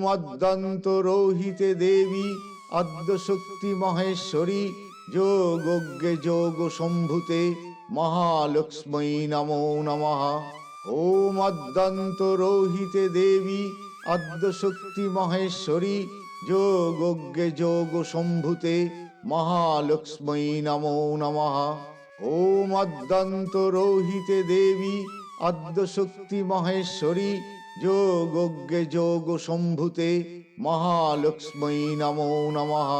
ওম অদ্যন্তরোহিতে দেবী আদ্যশক্তি মহেশ্বরী যোগজ্ঞে যোগ সম্ভুতে মহালক্ষ্মী নমো নমঃ ওম অদ্যন্তরোহিতে দেবী আদ্যশক্তি মহেশ্বরী যোগজ্ঞে যোগ সম্ভুতে মহালক্ষ্মী নমো নমঃ ওম অদ্যন্তরোহিতে দেবী আদ্যশক্তি মহেশ্বরী যোগজ্ঞে যোগ সম্ভুতে মহালক্ষ্মী নমো নমঃ।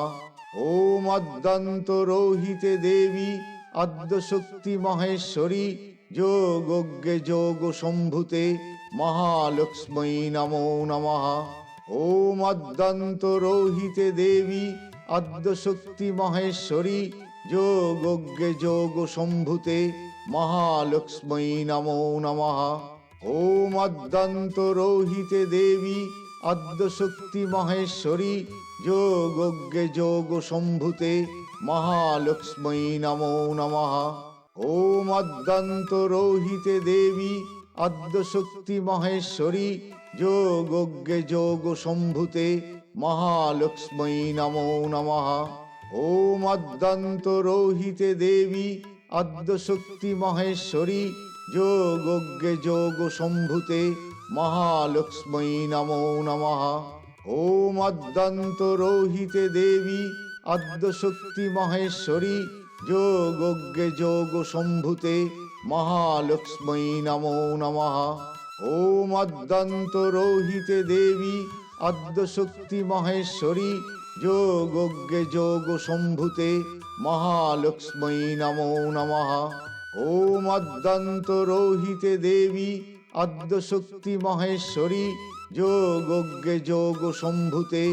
ওম অদ্যন্তরোহিতে দেবী আদ্যশক্তি মহেশ্বরী যোগজ্ঞে যোগ সম্ভুতে মহালক্ষ্মী নমো নমঃ। ওম অদ্যন্তরোহিতে দেবী আদ্যশক্তি মহেশ্বরী যোগজ্ঞে যোগ সম্ভুতে মহালক্ষ্মী নমো নমঃ। ওম অদ্যন্তরোহিতে দেবী আদ্যশক্তি মহেশ্বরী যোগজ্ঞে যোগ সম্ভুতে মহালক্ষ্মী নমো নমঃ। ওম অদ্যন্তরোহিতে দেবী আদ্যশক্তি মহেশ্বরী যোগজ্ঞে যোগ সম্ভুতে মহালক্ষ্মী নমো নমঃ। ওম অদ্যন্তরোহিতে দেবী আদ্যশক্তি মহেশ্বরী যোগজ্ঞে যোগ সম্ভুতে মহালক্ষ্মী নমো নমঃ ওম অদ্যন্তরোহিতে দেবী আদ্যশক্তি মহেশ্বরী যোগজ্ঞে যোগ সম্ভুতে মহালক্ষ্মী নমো নমঃ ওম অদ্যন্তরোহিতে দেবী আদ্যশক্তি মহেশ্বরী যোগজ্ঞে যোগ সম্ভুতে মহালক্ষ্মী নমো নমঃ ওম অদ্যন্তরোহিতে দেবী আদ্যশক্তি মহেশ্বরী যোগজ্ঞে যোগ সম্ভুতে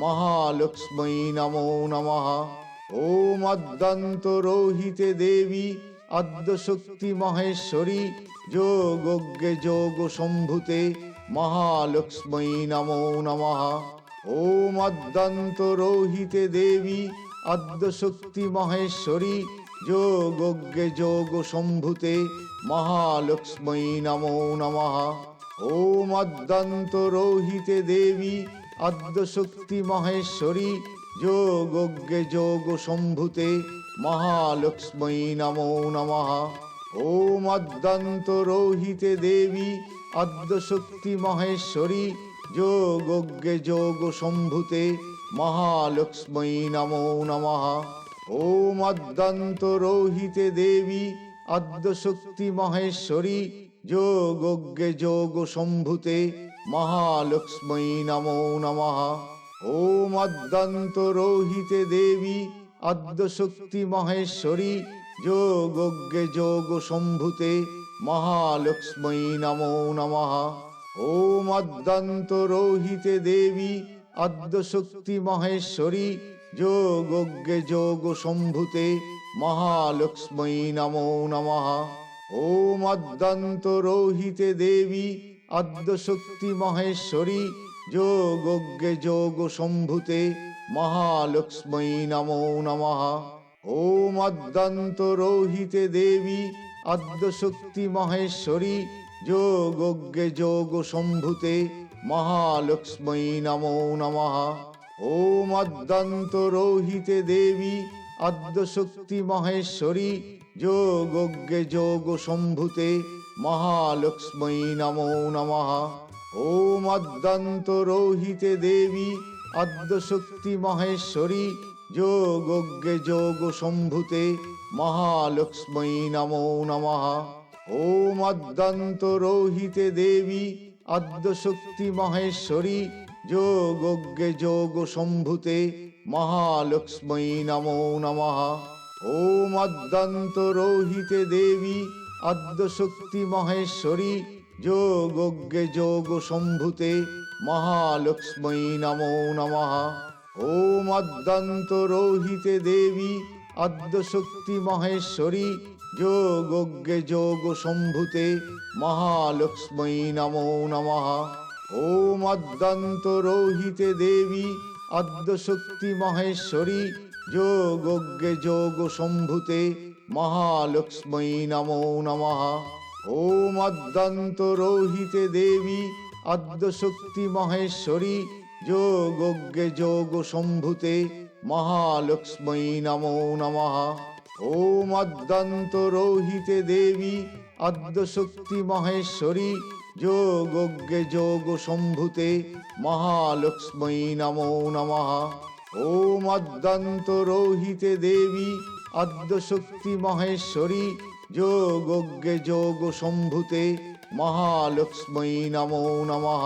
মহালক্ষ্মী নমো নমঃ। ওম অদ্যন্তরোহিতে দেবী আদ্যশক্তি মহেশ্বরী যোগজ্ঞে যোগ সম্ভুতে মহালক্ষ্মী নমো নমঃ। ওম অদ্যন্তরোহিতে দেবী আদ্যশক্তি মহেশ্বরী যোগজ্ঞে যোগ সম্ভুতে মহালক্ষ্মী নমো নমঃ ওম অদ্যন্তরোহিতে দেবী আদ্যশক্তি মহেশ্বরী যোগজ্ঞে যোগ সম্ভুতে মহালক্ষ্মী নমো নমঃ ওম অদ্যন্তরোহিতে দেবী আদ্যশক্তি মহেশ্বরী যোগজ্ঞে যোগ সম্ভুতে মহালক্ষ্মী নমো নমঃ ওম অদ্যন্তরোহিতে দেবী আদ্যশক্তি মহেশ্বরী যোগজ্ঞে যোগ সম্ভুতে মহালক্ষ্মী নমো নমঃ। ওম অদ্যন্তরোহিতে দেবী আদ্যশক্তি মহেশ্বরী যোগজ্ঞে যোগ সম্ভুতে মহালক্ষ্মী নমো নমঃ। ওম অদ্যন্তরোহিতে দেবী আদ্যশক্তি মহেশ্বরী যোগজ্ঞে যোগ সম্ভুতে মহালক্ষ্মী নমো নমঃ। ওম অদ্যন্তরোহিতে দেবী আদ্যশক্তি মহেশ্বরী যোগজ্ঞে যোগ সম্ভুতে মহালক্ষ্মী নমো নমঃ। ওম অদ্যন্তরোহিতে দেবী আদ্যশক্তি মহেশ্বরী যোগজ্ঞে যোগ সম্ভুতে মহালক্ষ্মী নমো নমঃ। ওম অদ্যন্তরোহিতে দেবী আদ্যশক্তি মহেশ্বরী যোগজ্ঞে যোগ সম্ভুতে মহালক্ষ্মী নমো নমঃ। ওম অদ্যন্তরোহিতে দেবী আদ্যশক্তি মহেশ্বরী যোগজ্ঞে যোগ সম্ভুতে মহালক্ষ্মী নমো নমঃ। ওম অদ্যন্তরোহিতে দেবী আদ্যশক্তি মহেশ্বরী যোগজ্ঞে যোগ সম্ভুতে মহালক্ষ্মী নমো নমঃ ওম অদ্যন্তরোহিতে দেবী আদ্যশক্তি মহেশ্বরী যোগজ্ঞে যোগ সম্ভুতে মহালক্ষ্মী নমো নমঃ ওম অদ্যন্তরোহিতে দেবী আদ্যশক্তি মহেশ্বরী যোগজ্ঞে যোগ সম্ভুতে মহালক্ষ্মী নমো নমঃ ওম অদ্যন্তরোহিতে দেবী আদ্যশক্তি মহেশ্বরী যোগজ্ঞে যোগ সম্ভুতে মহালক্ষ্মী নমো নমঃ। ওম অদ্যন্তরোহিতে দেবী আদ্যশক্তি মহেশ্বরী যোগজ্ঞে যোগ সম্ভুতে মহালক্ষ্মী নমো নমঃ। ওম অদ্যন্ত রোহিতে দেবী, আদ্যশক্তি মহেশ্বরী, যোগজ্ঞে যোগ সম্ভুতে মহালক্ষ্মী নমো নমঃ। ওম অদ্যন্ত রোহিতে দেবী, আদ্যশক্তি মহেশ্বরী, যোগজ্ঞে যোগ সম্ভুতে মহালক্ষ্মী নমো নমঃ।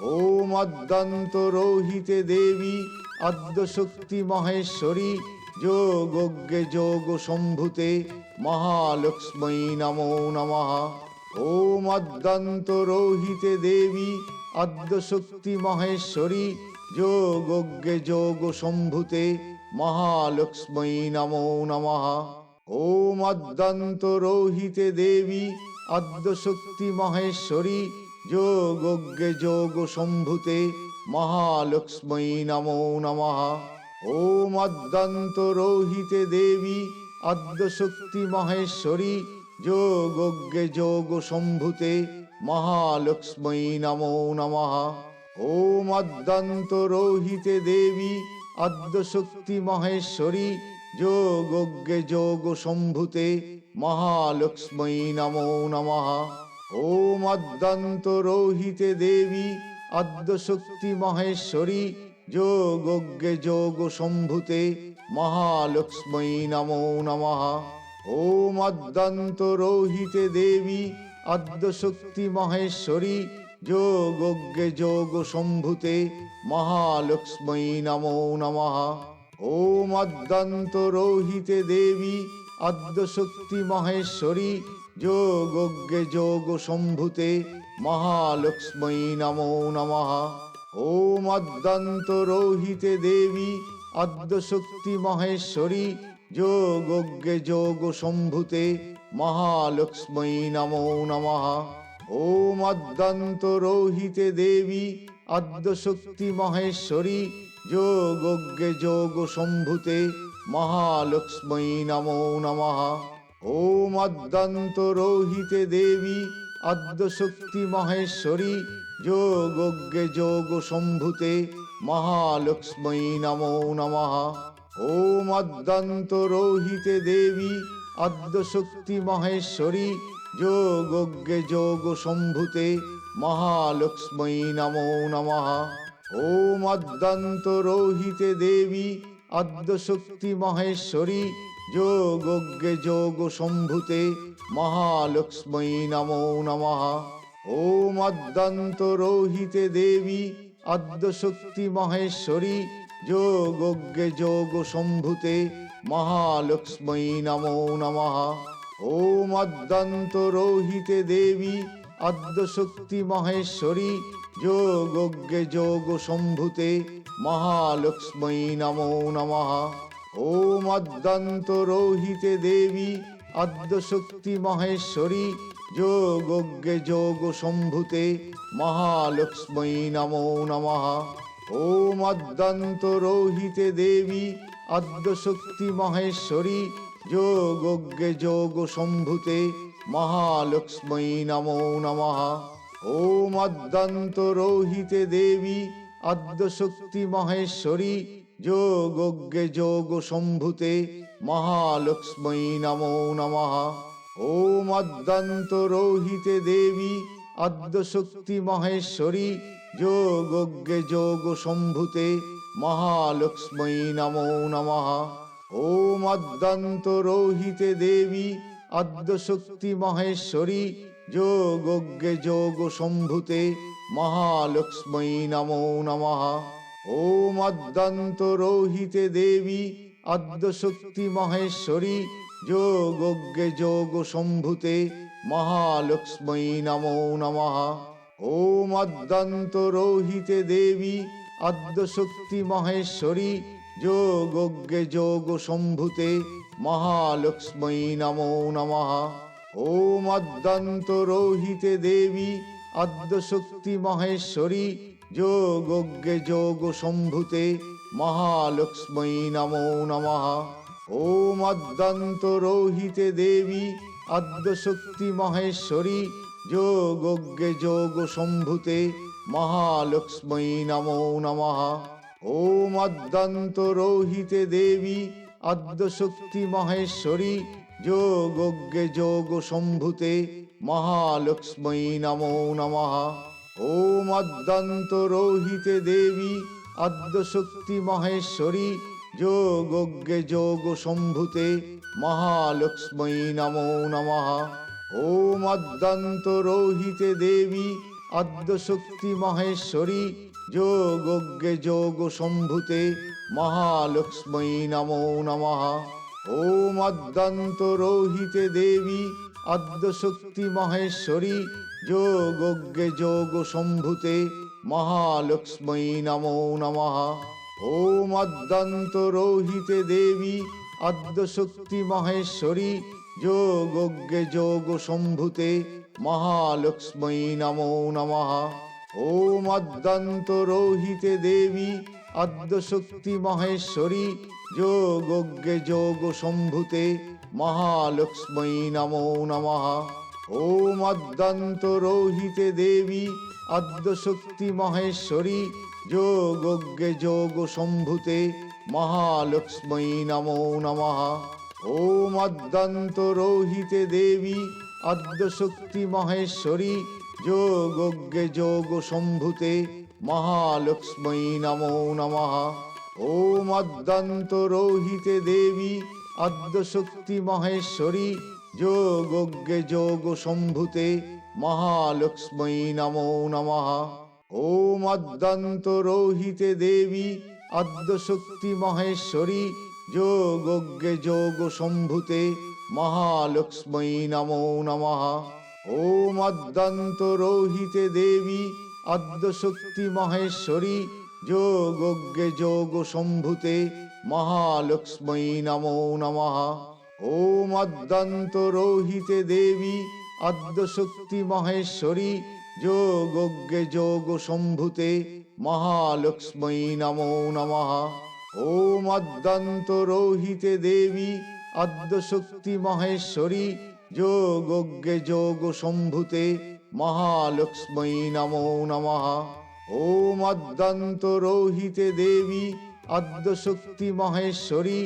ওম অদ্যন্ত রোহিতে দেবী, আদ্যশক্তি মহেশ্বরী যোগজ্ঞে যোগ সম্ভুতে মহালক্ষ্মী নমো নমঃ ওম অদ্যন্ত রোহিতে দেবী আদ্যশক্তি মহেশ্বরী যোগজ্ঞে যোগ সম্ভুতে মহালক্ষ্মী নমো নমঃ ওম অদ্যন্ত রোহিতে দেবী আদ্যশক্তি মহেশ্বরী যোগজ্ঞে যোগ সম্ভুতে মহালক্ষ্মী নমো নমঃ ওম অদ্যন্ত রোহিতে দেবী আদ্যশক্তি মহেশ্বরী যোগজ্ঞে যোগ সম্ভুতে মহালক্ষ্মী নমো নমঃ। ওম অদ্যন্ত রোহিতে দেবী আদ্যশক্তি মহেশ্বরী যোগজ্ঞে যোগ সম্ভুতে মহালক্ষ্মী নমো নমঃ। ওম অদ্যন্ত রোহিতে দেবী আদ্যশক্তি মহেশ্বরী যোগজ্ঞে যোগ সম্ভুতে মহালক্ষ্মী নমো নমঃ ওম অদ্যন্ত রোহিতে দেবী আদ্যশক্তি মহেশ্বরী যোগজ্ঞে যোগ সম্ভুতে মহালক্ষ্মী নমো নমঃ ওম অদ্যন্ত রোহিতে দেবী আদ্যশক্তি মহেশ্বরী যোগজ্ঞে যোগ সম্ভুতে মহালক্ষ্মী নমো নমঃ ওম অদ্যন্ত রোহিতে দেবী আদ্যশক্তি মহেশ্বরী যোগজ্ঞে যোগ সম্ভুতে মহালক্ষ্মী নমো নমঃ। ওম অদ্যন্ত রোহিতে দেবী আদ্যশক্তি মহেশ্বরী যোগজ্ঞে যোগ সম্ভুতে মহালক্ষ্মী নমো নমঃ। ওম অদ্যন্ত রোহিতে দেবী আদ্যশক্তি মহেশ্বরী যোগজ্ঞে যোগ সম্ভুতে মহালক্ষ্মী নমো নমঃ। ওম অদ্যন্ত রোহিতে দেবী আদ্যশক্তি মহেশ্বরী যোগজ্ঞে যোগ সম্ভুতে মহালক্ষ্মী নমো নমঃ। ওম অদ্যন্ত রোহিতে দেবী আদ্যশক্তি মহেশ্বরী যোগজ্ঞে যোগ সম্ভুতে মহালক্ষ্মী নমো নমঃ। ওম অদ্যন্ত রোহিতে দেবী আদ্যশক্তি মহেশ্বরী যোগজ্ঞে যোগ সম্ভুতে মহালক্ষ্মী নমো নমঃ। ওম অদ্যন্ত রোহিতে দেবী আদ্যশক্তি মহেশ্বরী যোগজ্ঞে যোগ সম্ভুতে মহালক্ষ্মী নমো নমঃ। ওম অদ্যন্ত রোহিতে দেবী আদ্যশক্তি মহেশ্বরী যোগজ্ঞে যোগ সম্ভুতে মহালক্ষ্মী নমো নমঃ ওম অদ্যন্ত রোহিতে দেবী আদ্যশক্তি মহেশ্বরী যোগজ্ঞে যোগ সম্ভুতে মহালক্ষ্মী নমো নমঃ ওম অদ্যন্ত রোহিতে দেবী আদ্যশক্তি মহেশ্বরী যোগজ্ঞে যোগ সম্ভুতে মহালক্ষ্মী নমো নমঃ ওম অদ্যন্ত রোহিতে দেবী, আদ্যশক্তি মহেশ্বরী, যোগজ্ঞে যোগ সম্ভুতে মহালক্ষ্মী নমো নমঃ। ওম অদ্যন্ত রোহিতে দেবী, আদ্যশক্তি মহেশ্বরী, যোগজ্ঞে যোগ সম্ভুতে মহালক্ষ্মী নমো নমঃ। ওম অদ্যন্ত রোহিতে দেবী, আদ্যশক্তি মহেশ্বরী যোগজ্ঞে যোগ সম্ভুতে মহালক্ষ্মী নমো নমঃ ওম অদ্যন্ত রোহিতে দেবী আদ্যশক্তি মহেশ্বরী যোগজ্ঞে যোগ সম্ভুতে মহালক্ষ্মী নমো নমঃ ওম অদ্যন্ত রোহিতে দেবী আদ্যশক্তি মহেশ্বরী যোগজ্ঞে যোগ সম্ভুতে মহালক্ষ্মী নমো নমঃ ওম অদ্যন্ত রোহিতে দেবী, আদ্যশক্তি মহেশ্বরী, যোগজ্ঞে যোগ সম্ভুতে মহালক্ষ্মী নমো নমঃ। ওম অদ্যন্তরোহিতে দেবী, আদ্যশক্তি মহেশ্বরী, যোগজ্ঞে যোগ সম্ভুতে মহালক্ষ্মী নমো নমঃ। ওম অদ্যন্তরোহিতে দেবী, আদ্যশক্তি মহেশ্বরী যোগজ্ঞে যোগ সম্ভুতে মহালক্ষ্মী নমো নমঃ ওম অদ্যন্তরোহিতে দেবী আদ্যশক্তি মহেশ্বরী যোগজ্ঞে যোগ সম্ভুতে মহালক্ষ্মী নমো নমঃ ওম অদ্যন্তরোহিতে দেবী আদ্যশক্তি মহেশ্বরী যোগজ্ঞে যোগ সম্ভুতে মহালক্ষ্মী নমো নমঃ ওম অদ্যন্তরোহিতে দেবী আদ্যশক্তি মহেশ্বরী যোগজ্ঞে যোগ সম্ভুতে মহালক্ষ্মী নমো নমঃ। ওম অদ্যন্তরোহিতে দেবী আদ্যশক্তি মহেশ্বরী যোগজ্ঞে যোগ সম্ভুতে মহালক্ষ্মী নমো নমঃ। ওম অদ্যন্তরোহিতে দেবী আদ্যশক্তি মহেশ্বরী যোগজ্ঞে যোগ সম্ভুতে মহালক্ষ্মী নমো নমঃ। ওম অদ্যন্তরোহিতে দেবী আদ্যশক্তি মহেশ্বরী যোগজ্ঞে যোগ সম্ভুতে মহালক্ষ্মী নমো নমঃ। ওম অদ্যন্তরোহিতে দেবী আদ্যশক্তি মহেশ্বরী যোগজ্ঞে যোগ সম্ভুতে মহালক্ষ্মী নমো নমঃ। ওম অদ্যন্তরোহিতে দেবী আদ্যশক্তি মহেশ্বরী, যোগজ্ঞে যোগ সম্ভুতে মহালক্ষ্মী নমো নমঃ। ওম অদ্যন্তরোহিতে দেবী আদ্যশক্তি মহেশ্বরী, যোগজ্ঞে যোগ সম্ভুতে মহালক্ষ্মী নমো নমঃ। ওম অদ্যন্তরোহিতে দেবী আদ্যশক্তি মহেশ্বরী যোগজ্ঞে যোগ সম্ভুতে মহালক্ষ্মী নমো নমঃ ওম অদ্যন্তরোহিতে দেবী আদ্যশক্তি মহেশ্বরী যোগজ্ঞে যোগ সম্ভুতে মহালক্ষ্মী নমো নমঃ ওম অদ্যন্তরোহিতে দেবী আদ্যশক্তি মহেশ্বরী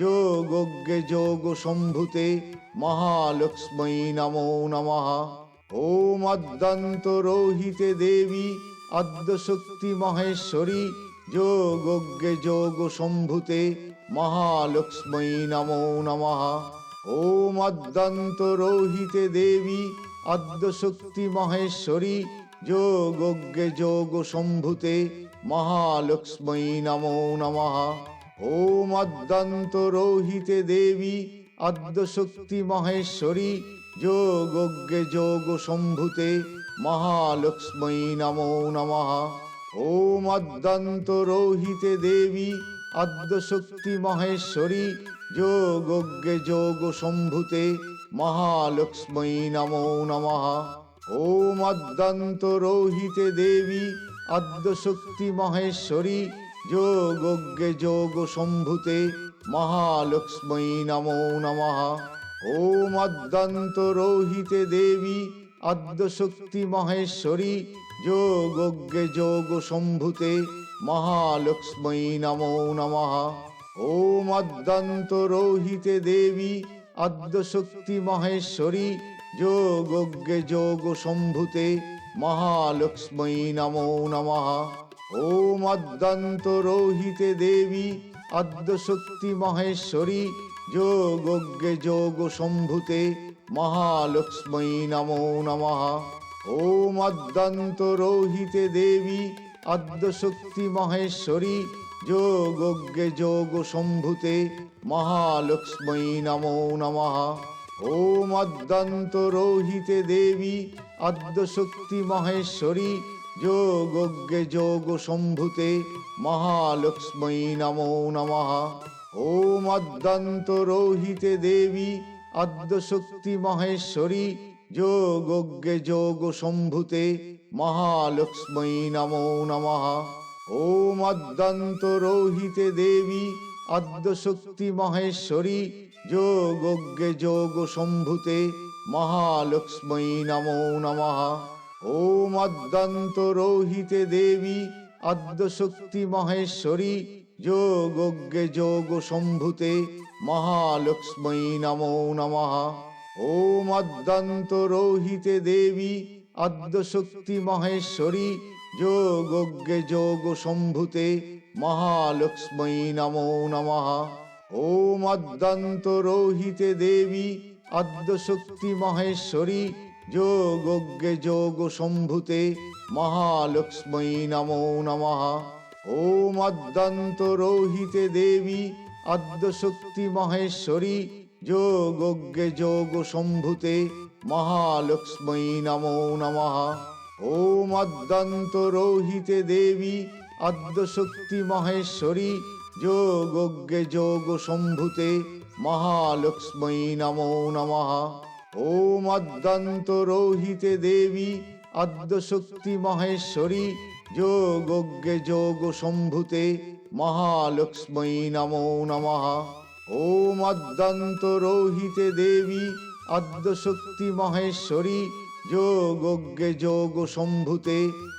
যোগজ্ঞে যোগ সম্ভুতে মহালক্ষ্মী নমো নমঃ ওম অদ্যন্তরোহিতে দেবী আদ্যশক্তি মহেশ্বরী, যোগজ্ঞে যোগ সম্ভুতে মহালক্ষ্মী নমো নমঃ। ওম অদ্যন্তরোহিতে দেবী আদ্যশক্তি মহেশ্বরী, যোগজ্ঞে যোগ সম্ভুতে মহালক্ষ্মী নমো নমঃ। ওম অদ্যন্তরোহিতে দেবী আদ্যশক্তি মহেশ্বরী যোগজ্ঞে যোগ সম্ভুতে মহালক্ষ্মী নমো নমঃ ওম অদ্যন্তরোহিতে দেবী আদ্যশক্তি মহেশ্বরী যোগজ্ঞে যোগ সম্ভুতে মহালক্ষ্মী নমো নমঃ ওম অদ্যন্তরোহিতে দেবী আদ্যশক্তি মহেশ্বরী যোগজ্ঞে যোগ সম্ভুতে মহালক্ষ্মী নমো নমঃ ওম অদ্যন্তরোহিতে দেবী আদ্যশক্তি মহেশ্বরী যোগজ্ঞে যোগ সম্ভুতে মহালক্ষ্মী নমো নমঃ। ওম অদ্যন্তরোহিতে দেবী আদ্যশক্তি মহেশ্বরী যোগজ্ঞে যোগ সম্ভুতে মহালক্ষ্মী নমো নমঃ। ওম অদ্যন্তরোহিতে দেবী আদ্যশক্তি মহেশ্বরী যোগজ্ঞে যোগ সম্ভুতে মহালক্ষ্মী নমো নমঃ ওম অদ্যন্তরোহিতে দেবী আদ্যশক্তি মহেশ্বরী যোগজ্ঞে যোগ সম্ভুতে মহালক্ষ্মী নমো নমঃ ওম অদ্যন্তরোহিতে দেবী আদ্যশক্তি মহেশ্বরী যোগজ্ঞে যোগ সম্ভুতে মহালক্ষ্মী নমো নমঃ ওম অদ্যন্তরোহিতে দেবী, আদ্যশক্তি মহেশ্বরী, যোগজ্ঞে যোগ সম্ভুতে মহালক্ষ্মী নমো নমঃ। ওম অদ্যন্তরোহিতে দেবী, আদ্যশক্তি মহেশ্বরী, যোগজ্ঞে যোগ সম্ভুতে মহালক্ষ্মী নমো নমঃ। ওম অদ্যন্তরোহিতে দেবী, আদ্যশক্তি মহেশ্বরী যোগজ্ঞে যোগ সম্ভুতে মহালক্ষ্মী নমো নমঃ। ওম অদ্যন্তরোহিতে দেবী আদ্যশক্তি মহেশ্বরী যোগজ্ঞে যোগ সম্ভুতে মহালক্ষ্মী নমো নমঃ। ওম অদ্যন্তরোহিতে দেবী আদ্যশক্তি মহেশ্বরী যোগজ্ঞে যোগ সম্ভুতে মহালক্ষ্মী নমো নমঃ। ওম অদ্যন্তরোহিতে দেবী আদ্যশক্তি মহেশ্বরী যোগজ্ঞে যোগ সম্ভুতে মহালক্ষ্মী নমো নমঃ। ওম অদ্যন্তরোহিতে দেবী আদ্যশক্তি মহেশ্বরী যোগজ্ঞে যোগ সম্ভুতে মহালক্ষ্মী নমো নমঃ। ওম অদ্যন্তরোহিতে দেবী আদ্যশক্তি মহেশ্বরী, যোগজ্ঞে যোগ সম্ভুতে মহালক্ষ্মী নমো নমঃ। ওম অদ্যন্তরোহিতে দেবী আদ্যশক্তি মহেশ্বরী, যোগজ্ঞে যোগ সম্ভুতে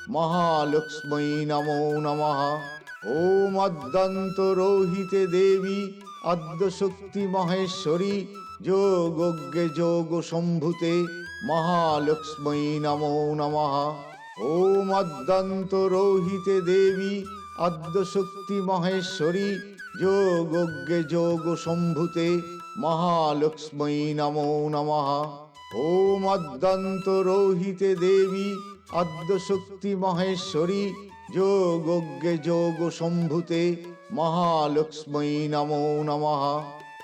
মহালক্ষ্মী নমো নমঃ। ওম অদ্যন্তরোহিতে দেবী আদ্যশক্তি মহেশ্বরী, যোগজ্ঞে যোগ সম্ভুতে মহালক্ষ্মী নমো নমঃ। ওম অদ্যন্তরোহিতে দেবী, আদ্যশক্তি মহেশ্বরী, যোগজ্ঞে যোগ সম্ভুতে মহালক্ষ্মী নমো নমঃ। ওম অদ্যন্তরোহিতে দেবী, আদ্যশক্তি মহেশ্বরী, যোগজ্ঞে যোগ সম্ভুতে মহালক্ষ্মী নমো নমঃ।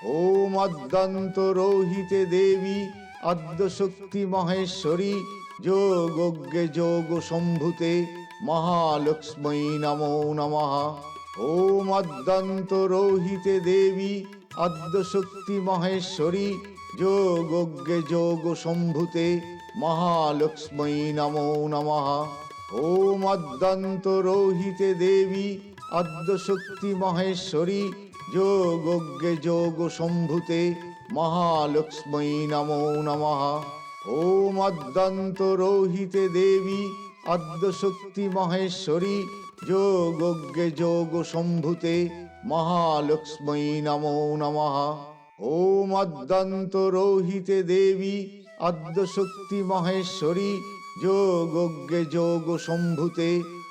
ওম অদ্যন্তরোহিতে দেবী আদ্যশক্তি মহেশ্বরী, যোগজ্ঞে যোগ সম্ভুতে মহালক্ষ্মী নমো নমঃ। ওম অদ্যন্তরোহিতে দেবী আদ্যশক্তি মহেশ্বরী, যোগজ্ঞে যোগ সম্ভুতে মহালক্ষ্মী নমো নমঃ। ওম অদ্যন্তরোহিতে দেবী আদ্যশক্তি মহেশ্বরী, যোগজ্ঞে যোগ সম্ভুতে মহালক্ষ্মী নমো নমঃ ওম অদ্যন্তরোহিতে দেবী আদ্যশক্তি মহেশ্বরী যোগজ্ঞে যোগ সম্ভুতে মহালক্ষ্মী নমো নমঃ ওম অদ্যন্তরোহিতে দেবী আদ্যশক্তি মহেশ্বরী যোগজ্ঞে যোগ সম্ভুতে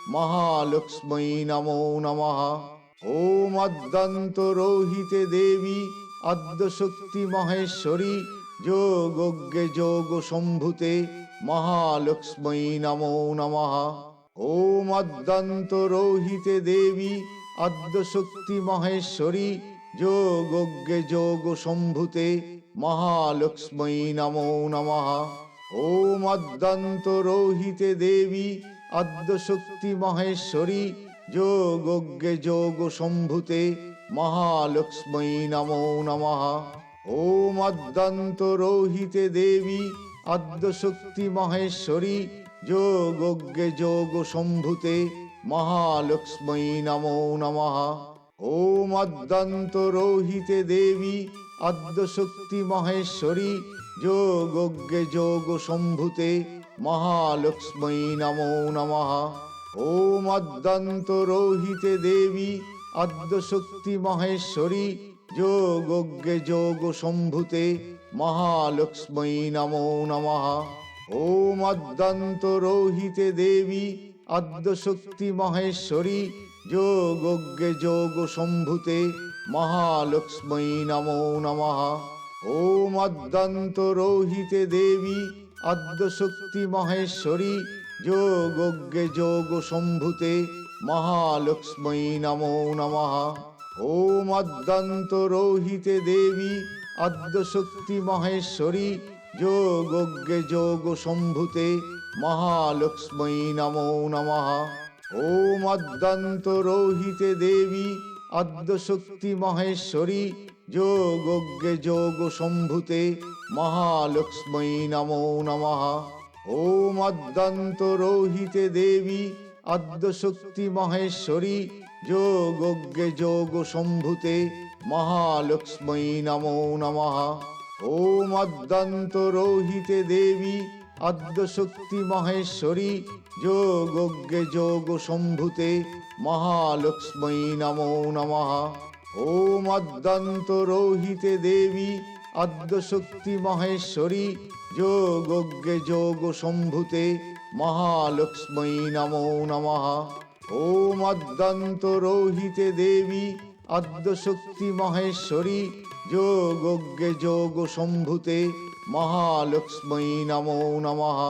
মহালক্ষ্মী নমো নমঃ ওম অদ্যন্তরোহিতে দেবী আদ্যশক্তি মহেশ্বরী, যোগজ্ঞে যোগ সম্ভুতে মহালক্ষ্মী নমো নমঃ। ওম অদ্যন্তরোহিতে দেবী আদ্যশক্তি মহেশ্বরী, যোগজ্ঞে যোগ সম্ভুতে মহালক্ষ্মী নমো নমঃ। ওম অদ্যন্তরোহিতে দেবী আদ্যশক্তি মহেশ্বরী, যোগজ্ঞে যোগ সম্ভুতে মহালক্ষ্মী নমো নমঃ। ওম অদ্যন্তরোহিতে দেবী, আদ্যশক্তি মহেশ্বরী, যোগজ্ঞে যোগ সম্ভুতে মহালক্ষ্মী নমো নমঃ। ওম অদ্যন্তরোহিতে দেবী, আদ্যশক্তি মহেশ্বরী, যোগজ্ঞে যোগ সম্ভুতে মহালক্ষ্মী নমো নমঃ। ওম অদ্যন্তরোহিতে দেবী আদ্যশক্তি মহেশ্বরী যোগজ্ঞে যোগ সম্ভুতে মহালক্ষ্মী নমো নমঃ। ওম অদ্যন্তরোহিতে দেবী আদ্যশক্তি মহেশ্বরী যোগজ্ঞে যোগ সম্ভুতে মহালক্ষ্মী নমো নমঃ। ওম অদ্যন্তরোহিতে দেবী আদ্যশক্তি মহেশ্বরী যোগজ্ঞে যোগ সম্ভুতে মহালক্ষ্মী নমো নমঃ ওম অদ্যন্তরোহিতে দেবী আদ্যশক্তি মহেশ্বরী যোগজ্ঞে যোগ সম্ভুতে মহালক্ষ্মী নমো নমঃ ওম অদ্যন্তরোহিতে দেবী আদ্যশক্তি মহেশ্বরী যোগজ্ঞে যোগ সম্ভুতে মহালক্ষ্মী নমো নমঃ ওম অদ্যন্তরোহিতে দেবী আদ্যশক্তি মহেশ্বরী যোগজ্ঞে যোগ সম্ভুতে মহালক্ষ্মী নমো নমঃ। ওম অদ্যন্তরোহিতে দেবী আদ্যশক্তি মহেশ্বরী যোগজ্ঞে যোগ সম্ভূতে মহালক্ষ্মী নমো নমঃ। ওম অদ্যন্তরোহিতে দেবী আদ্যশক্তি মহেশ্বরী যোগজ্ঞে যোগ সম্ভূতে মহালক্ষ্মী নমো নমঃ ওম অদ্যন্তরোহিতে দেবী আদ্যশক্তি মহেশ্বরী যোগজ্ঞে যোগ সম্ভূতে মহালক্ষ্মী নমো নমঃ